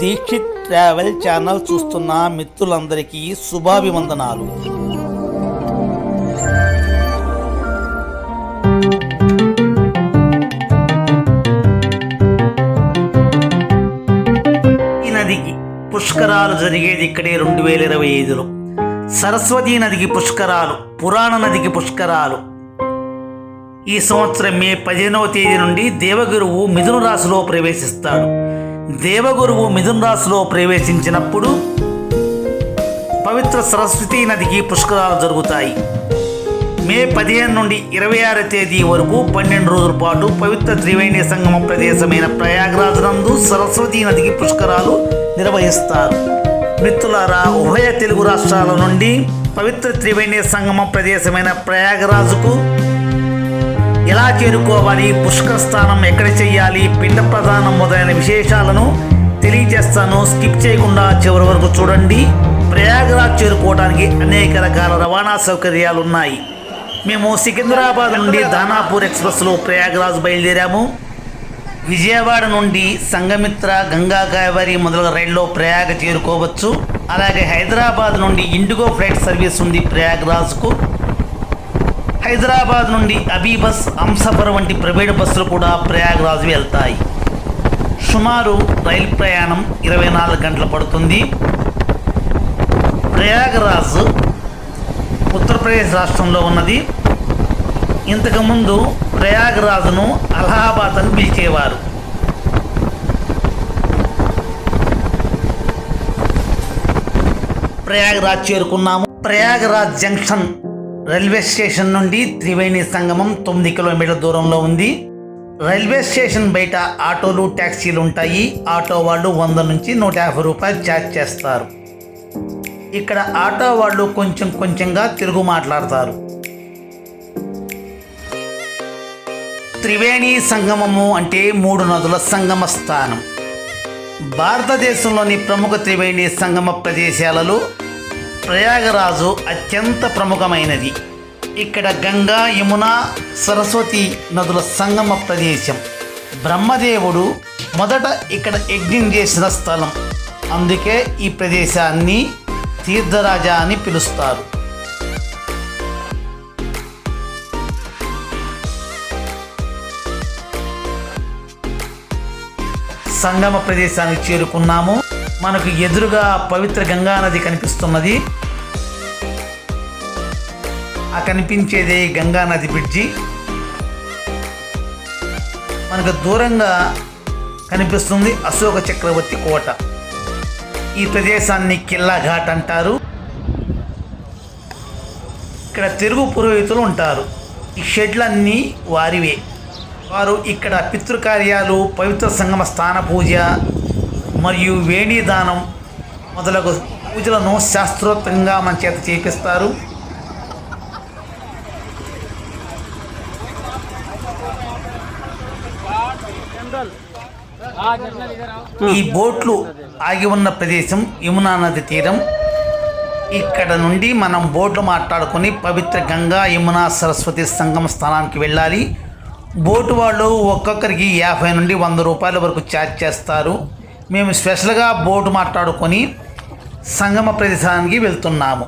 Dixit travel channel చూస్తున్న మిత్రులందరికీ శుభాభివందనాలు. ఈ నదికి పుష్కరాలు జరిగేది ఇక్కడే రెండు వేల ఇరవై ఐదులో. సరస్వతీ నదికి పుష్కరాలు పురాణ నదికి పుష్కరాలు. ఈ సంవత్సరం మే పదిహేనవ తేదీ నుండి దేవగురువు మిథున రాశిలో ప్రవేశిస్తాడు. దేవగురువు మిథున్ రాశిలో ప్రవేశించినప్పుడు పవిత్ర సరస్వతీ నదికి పుష్కరాలు జరుగుతాయి. మే పదిహేను నుండి ఇరవై ఆరు తేదీ వరకు పన్నెండు రోజుల పాటు పవిత్ర త్రివేణి సంగమ ప్రదేశమైన ప్రయాగరాజ్ నందు సరస్వతీ నదికి పుష్కరాలు నిర్వహిస్తారు. మిత్రులారా ఉభయ తెలుగు రాష్ట్రాల నుండి పవిత్ర త్రివేణి సంగమ ప్రదేశమైన ప్రయాగరాజుకు ఎలా చేరుకోవాలి పుష్కర స్థానం ఎక్కడ చేయాలి పిండ ప్రధానం మొదలైన విశేషాలను తెలియజేస్తాను. స్కిప్ చేయకుండా చివరి వరకు చూడండి. ప్రయాగరాజ్ చేరుకోవడానికి అనేక రకాల రవాణా సౌకర్యాలు ఉన్నాయి. మేము సికింద్రాబాద్ నుండి దానాపూర్ ఎక్స్ప్రెస్లో ప్రయాగరాజ్ బయలుదేరాము. విజయవాడ నుండి సంగమిత్ర గంగా కావేరి మొదలగు రైల్లో ప్రయాగ చేరుకోవచ్చు. అలాగే హైదరాబాద్ నుండి ఇండిగో ఫ్లైట్ సర్వీస్ ఉంది ప్రయాగరాజ్కు. హైదరాబాద్ నుండి అబీబస్ అంసఫర్ వంటి ప్రైవేట్ బస్సులు కూడా ప్రయాగ్రాజ్ వెళ్తాయి. సుమారు రైలు ప్రయాణం ఇరవై నాలుగు గంటలు పడుతుంది. ప్రయాగరాజ్ ఉత్తరప్రదేశ్ రాష్ట్రంలో ఉన్నది. ఇంతకుముందు ప్రయాగరాజ్ను అలహాబాద్ అని పిలిచేవారు. ప్రయాగరాజ్ చేరుకున్నాము. ప్రయాగరాజ్ జంక్షన్ రైల్వే స్టేషన్ నుండి త్రివేణి సంగమం తొమ్మిది కిలోమీటర్ల దూరంలో ఉంది. రైల్వే స్టేషన్ బయట ఆటోలు ట్యాక్సీలు ఉంటాయి. ఆటో వాళ్ళు వంద నుంచి నూట యాభై రూపాయలు ఛార్జ్ చేస్తారు. ఇక్కడ ఆటో వాళ్ళు కొంచెం కొంచెంగా తెలుగు మాట్లాడతారు. త్రివేణి సంగమము అంటే మూడు నదుల సంగమ స్థానం. భారతదేశంలోని ప్రముఖ త్రివేణి సంగమ ప్రదేశాలలో ప్రయాగరాజు అత్యంత ప్రముఖమైనది. ఇక్కడ గంగా యమున సరస్వతి నదుల సంగమ ప్రదేశం. బ్రహ్మదేవుడు మొదట ఇక్కడ యజ్ఞం చేసిన స్థలం. అందుకే ఈ ప్రదేశాన్ని తీర్థరాజ అని పిలుస్తారు. సంగమ ప్రదేశానికి చేరుకున్నాము. మనకు ఎదురుగా పవిత్ర గంగా నది కనిపిస్తున్నది. ఆ కనిపించేదే గంగా నది బ్రిడ్జి. మనకు దూరంగా కనిపిస్తుంది అశోక చక్రవర్తి కోట. ఈ ప్రదేశాన్ని కిల్లా ఘాట్ అంటారు. ఇక్కడ తెలుగు పురోహితులు ఉంటారు. ఈ షెడ్లన్నీ వారివే. వారు ఇక్కడ పితృకార్యాలు పవిత్ర సంగమ స్థాన పూజ మరియు వేణీదానం మొదలగు పూజలను శాస్త్రోక్తంగా మన చేత చేపిస్తారు. ఈ బోట్లు ఆగి ఉన్న ప్రదేశం యమునా నది తీరం. ఇక్కడ నుండి మనం బోట్లు మాట్లాడుకొని పవిత్ర గంగా యమునా సరస్వతి సంగమ స్థానానికి వెళ్ళాలి. బోటు వాళ్ళు ఒక్కొక్కరికి యాభై నుండి వంద రూపాయల వరకు ఛార్జ్ చేస్తారు. మేము స్పెషల్గా బోటు మాట్లాడుకొని సంగమ ప్రదేశానికి వెళ్తున్నాము.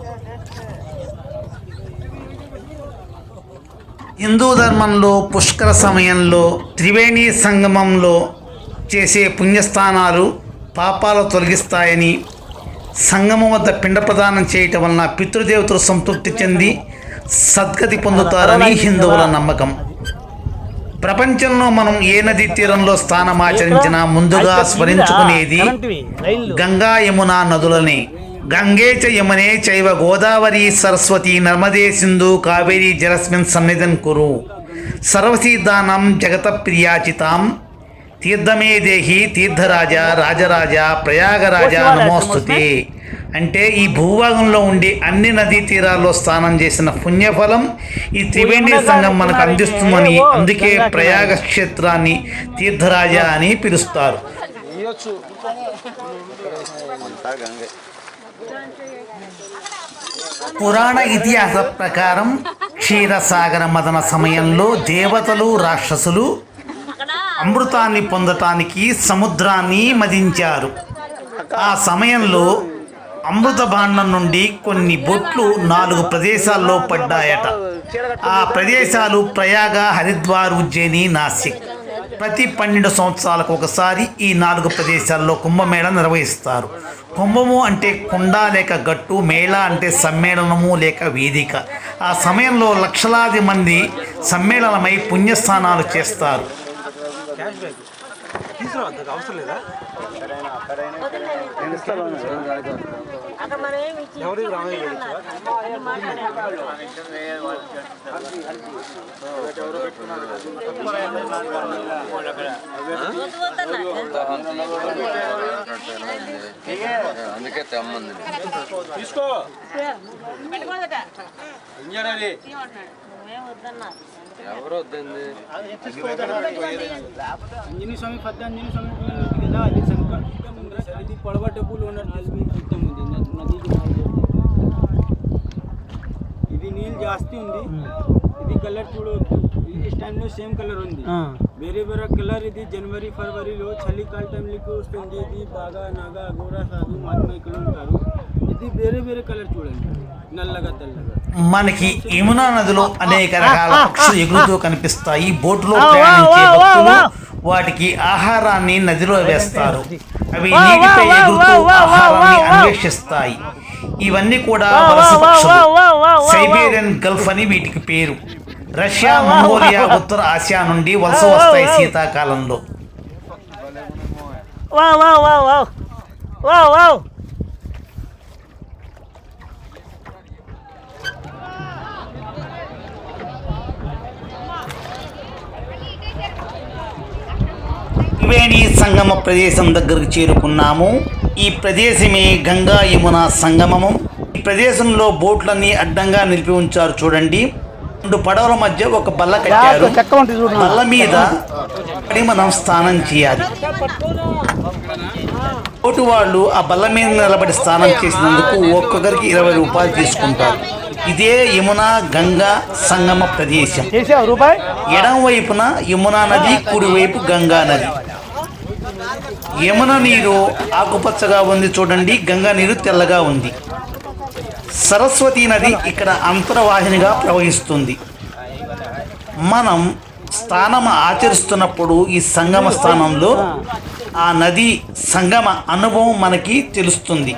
హిందూ ధర్మంలో పుష్కర సమయంలో త్రివేణి సంగమంలో చేసే పుణ్యస్థానాలు పాపాలు తొలగిస్తాయని సంగమం వద్ద పిండ ప్రదానం చేయటం వలన పితృదేవతలు సంతృప్తి చెంది సద్గతి పొందుతారని హిందువుల నమ్మకం. ప్రపంచంలో మనం ఏ నది తీరంలో స్థానం ఆచరించినా ముందుగా స్మరించుకునేది గంగా యమున నదులని. గంగే చ యమునే చైవ గోదావరి సరస్వతి నర్మదే సింధు కావేరి జలస్మిన్ సన్నిధన్ కురు. సర్వసీదానం జగత ప్రియాచితాం తీర్థమే దేహి తీర్థరాజ రాజరాజ ప్రయాగరాజ నమోస్తుతే. అంటే ఈ భూభాగంలో ఉండే అన్ని నదీ తీరాల్లో స్నానం చేసిన పుణ్యఫలం ఈ త్రివేణి సంఘం మనకు అందిస్తుందని అందుకే ప్రయాగ క్షేత్రాన్ని తీర్థరాజ అని పిలుస్తారు. పురాణ ఇతిహాస ప్రకారం క్షీరసాగర మదన సమయంలో దేవతలు రాక్షసులు అమృతాన్ని పొందటానికి సముద్రాన్ని మదించారు. ఆ సమయంలో అమృత భాండం నుండి కొన్ని బొట్లు నాలుగు ప్రదేశాల్లో పడ్డాయట. ఆ ప్రదేశాలు ప్రయాగ హరిద్వార్ ఉజ్జయిని నాసిక్. ప్రతి పన్నెండు సంవత్సరాలకు ఒకసారి ఈ నాలుగు ప్రదేశాల్లో కుంభమేళ నిర్వహిస్తారు. కుంభము అంటే కుండ లేక గట్టు మేళ అంటే సమ్మేళనము లేక వేదిక. ఆ సమయంలో లక్షలాది మంది సమ్మేళనమై పుణ్యస్నానాలు చేస్తారు. క్యాష్ బ్యాక్ తీసుకురావద్దు అవసరం లేదా? ఎవరికి రామయ్య అందుకే తెమ్మంది. తీసుకో. పెట్టుకోదట. ఇంజనీర్ మేము వద్దన్నా ఎవరు వద్దండి. అంజనీ స్వామి పెద్ద అంజనీ స్వామి పూలు ఉంది కదా అది సంకల్పం ఉంది సార్ ఇది ఉన్నట్టు ఉంది నది- నీళ్ళు జాస్తి ఉంది. ఇది కలర్ చూడవచ్చు ఈ టైంలో సేమ్ కలర్ ఉంది. వేరే వేరే కలర్ ఇది జనవరి ఫిబ్రవరిలో చలికాల టైంలోకి వస్తుంది. ఇది బాగా నాగా అఘోరా సాధు మహాత్మైకులు ఉంటారు. ఇది వేరే వేరే కలర్ చూడండి. నల్లగా తెల్లగా. మనకి యమునా నదిలో అనేక రకాల పక్షులు ఎగురుతూ కనిపిస్తాయి బోటులో ప్రయాణించే భక్తులు వాటికి ఆహారాన్ని నదిలో వేస్తారు అవి నీటిపై ఎగురుతూ ఆహారాన్ని అన్వేషిస్తాయి ఇవన్నీ కూడా వలస పక్షులు సైబేరియన్ గల్ఫ్ అని వీటికి పేరు రష్యా మంగోలియా ఉత్తర ఆసియా నుండి వలస వస్తాయి శీతాకాలంలో Wow, wow, wow, wow. Wow, Triveni Sangam ప్రదేశం దగ్గరకు చేరుకున్నాము. ఈ ప్రదేశమే గంగా యమున సంగమము. ఈ ప్రదేశంలో బోట్లన్నీ అడ్డంగా నిలిపి ఉంచారు చూడండి. రెండు పడవల మధ్య ఒక బల్ల కట్టారు. బల్ల మీద పడి మనం స్నానం చేయాలి. బోటు వాళ్ళు ఆ బల్ల మీద నిలబడి స్నానం చేసినందుకు ఒక్కొక్కరికి ఇరవై రూపాయలు తీసుకుంటారు. ఇదే యమున గంగా సంగమ ప్రదేశం. ఎడం వైపున యమునా నది కుడివైపు గంగా నది. యమున నీరు ఆకుపచ్చగా ఉంది చూడండి గంగా నీరు తెల్లగా ఉంది. సరస్వతి నది ఇక్కడ అంతర్వాహినిగా ప్రవహిస్తుంది. మనం స్థానం ఆచరిస్తున్నప్పుడు ఈ సంగమ స్థానంలో ఆ నది సంగమ అనుభవం మనకి తెలుస్తుంది.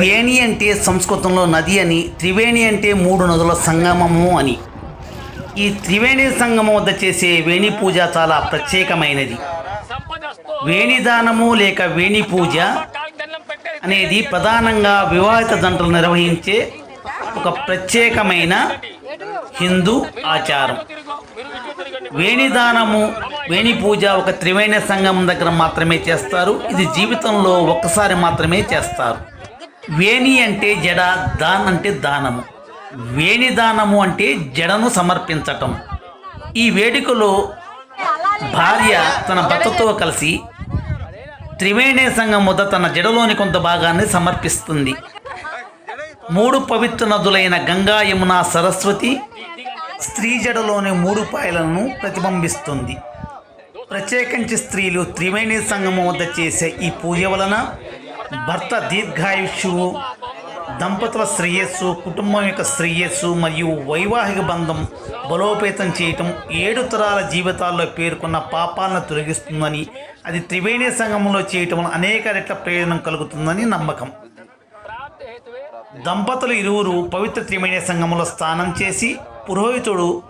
వేణి అంటే సంస్కృతంలో నది అని త్రివేణి అంటే మూడు నదుల సంగమము అని. ఈ త్రివేణి సంగమం వద్ద చేసే వేణి పూజ చాలా ప్రత్యేకమైనది. వేణిదానము లేక వేణి పూజ అనేది ప్రధానంగా వివాహిత జంటలు నిర్వహించే ఒక ప్రత్యేకమైన హిందూ ఆచారం. వేణిదానము వేణి పూజ ఒక త్రివేణి సంగమం దగ్గర మాత్రమే చేస్తారు. ఇది జీవితంలో ఒక్కసారి మాత్రమే చేస్తారు. వేణి అంటే జడ దాన్ అంటే దానము. వేణి దానము అంటే జడను సమర్పించటం. ఈ వేడుకలో భార్య తన భర్తతో కలిసి త్రివేణి సంఘం వద్ద తన జడలోని కొంత భాగాన్ని సమర్పిస్తుంది. మూడు పవిత్ర నదులైన గంగా యమున సరస్వతి స్త్రీ జడలోని మూడు పాయలను ప్రతిబింబిస్తుంది. ప్రత్యేకించి స్త్రీలు త్రివేణి సంఘము వద్ద చేసే ఈ పూజ వలన భర్త దీర్ఘాయుష్యువు దంపతుల శ్రేయస్సు కుటుంబం యొక్క శ్రేయస్సు మరియు వైవాహిక బంధం బలోపేతం చేయటం ఏడు తరాల జీవితాల్లో పేర్కొన్న పాపాలను తొలగిస్తుందని అది త్రివేణి సంఘంలో చేయటం వలన అనేక రెట్ల ప్రయోజనం కలుగుతుందని నమ్మకం. దంపతులు ఇరువురు పవిత్ర త్రివేణి సంఘంలో స్నానం చేసి పురోహితుడు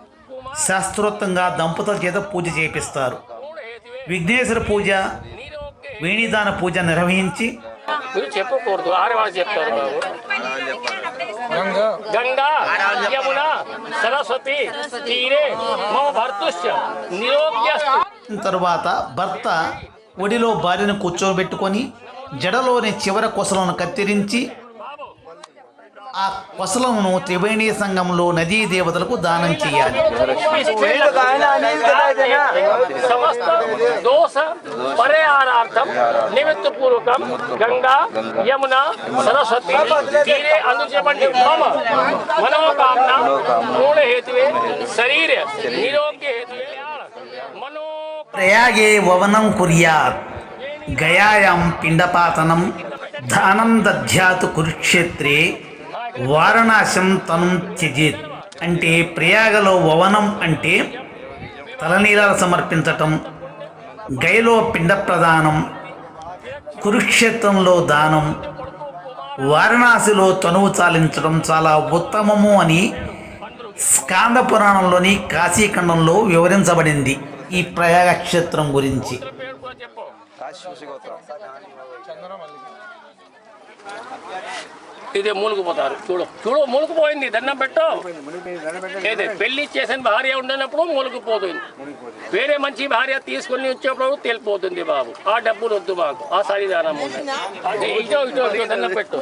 శాస్త్రోక్తంగా దంపతుల చేత పూజ చేపిస్తారు. విఘ్నేశ్వర పూజ వేణిదాన పూజ నిర్వహించి మీరు చెప్పకూడదు. ఆడవాళ్ళు చెప్తారు బాబు. గంగా. యమున సరస్వతి తీరే మమ భర్తుశ్చ నిరోగ్యస్తు తరువాత భర్త ఒడిలో భార్యను కూర్చోబెట్టుకొని జడలోని చివర కొసలను కత్తిరించి ఆ పసలను త్రివేణి సంఘంలో నదీ దేవతలకు దానం చేయాలి. నిమిత్త పూర్వకం గంగా యమున సరస్వతి తీరే అనుజపండి మనోకామన పూర్ణ హేతువే శరీర నిరోగ్య హేతువే మనో ప్రయాగే వవనం కురియా గయాయాం పిండపాతనం దానం దధ్యాతు కురుక్షేత్రే వారణాశం తనం త్యజేత్. అంటే ప్రయాగలో వవనం అంటే తలనీలాలు సమర్పించటం గైలో పిండ ప్రదానం కురుక్షేత్రంలో దానం వారణాసిలో తనువు చాలించడం చాలా ఉత్తమము అని స్కాంద పురాణంలోని కాశీఖండంలో వివరించబడింది ఈ ప్రయాగ క్షేత్రం గురించి ఇదే మూలుగుపోతారు. చూడు. చూడు మూలుగుపోయింది. దండం పెట్టు. ఏదే? పెళ్ళి చేసిన భార్య ఉండనప్పుడు మూలుగుపోతుంది. వేరే మంచి భార్య తీసుకొని వచ్చేప్పుడు తేలిపోతుంది బాబు. ఆ డబ్బులు వద్దు మాకు. ఆ సరిదానం ఉన్నది ఇటో ఇటో ఇటో దండం పెట్టు.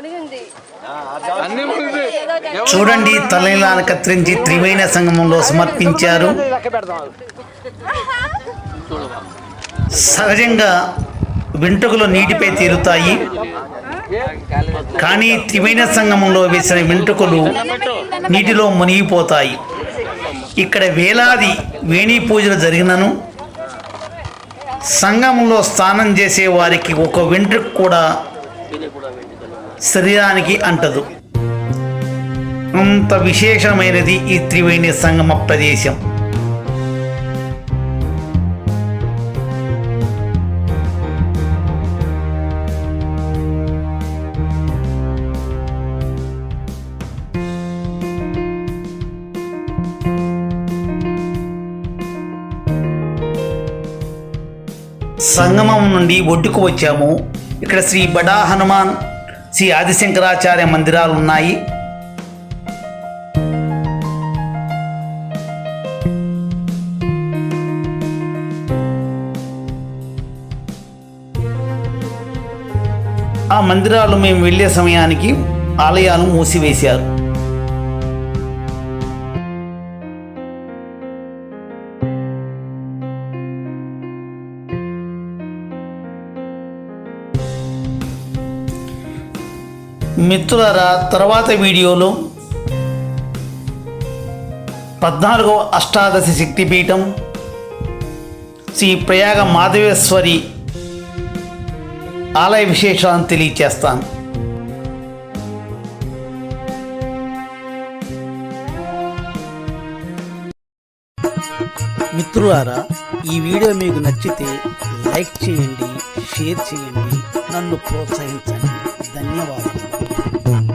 చూడండి తలనీలాలు కత్తిరించి త్రివేణ సంగమంలో సమర్పించారు. సహజంగా వెంట్రుకలు నీటిపై తీరుతాయి కానీ త్రివేణ సంగమంలో వేసిన వెంట్రుకలు నీటిలో మునిగిపోతాయి. ఇక్కడ వేలాది వేణి పూజలు జరిగినను. సంగంలో స్నానం చేసే వారికి ఒక వెంట్రుక కూడా శరీరానికి అంటదు. అంత విశేషమైనది ఈ త్రివేణి సంగమ ప్రదేశం. సంగమం నుండి ఒడ్డుకు వచ్చాము. ఇక్కడ శ్రీ బడా హనుమాన్ శ్రీ ఆదిశంకరాచార్య మందిరాలు ఉన్నాయి. ఆ మందిరాలు మేము వెళ్ళే సమయానికి ఆలయాలు మూసివేశారు. మిత్రులారా తర్వాత వీడియోలో పద్నాలుగవ అష్టాదశి శక్తిపీఠం శ్రీ ప్రయాగ మాధవేశ్వరి ఆలయ విశేషాలను తెలియచేస్తాను. మిత్రులారా ఈ వీడియో మీకు నచ్చితే లైక్ చేయండి షేర్ చేయండి నన్ను ప్రోత్సహించండి. धन्यवाद